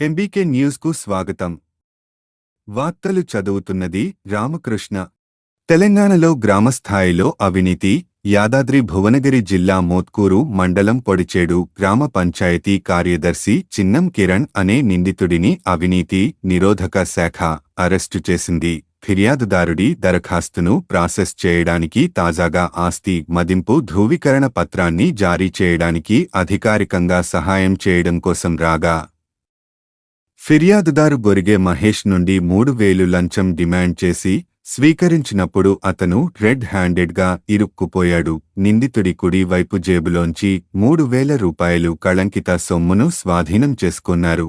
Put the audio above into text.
MBK న్యూస్కు స్వాగతం. వార్తలు చదువుతున్నది రామకృష్ణ. తెలంగాణలో గ్రామస్థాయిలో అవినీతి యాదాద్రి భువనగిరి జిల్లా మోత్కూరు మండలం పొడిచేడు గ్రామ పంచాయతీ కార్యదర్శి చిన్నం కిరణ్ అనే నిందితుడిని అవినీతి నిరోధక శాఖ అరెస్టు చేసింది. ఫిర్యాదుదారుడి దరఖాస్తును ప్రాసెస్ చేయడానికి తాజాగా ఆస్తి మదింపు ధృవీకరణ పత్రాన్ని జారీ చేయడానికి అధికారికంగా సహాయం చేయడం కోసం రాగా ఫిర్యాదుదారు గొరిగే మహేష్ నుండి మూడు వేలు లంచం డిమాండ్ చేసి స్వీకరించినప్పుడు అతను రెడ్ హ్యాండెడ్గా ఇరుక్కుపోయాడు. నిందితుడి కుడి వైపు జేబులోంచి మూడు వేల రూపాయలు కళంకిత సొమ్మును స్వాధీనం చేసుకున్నారు.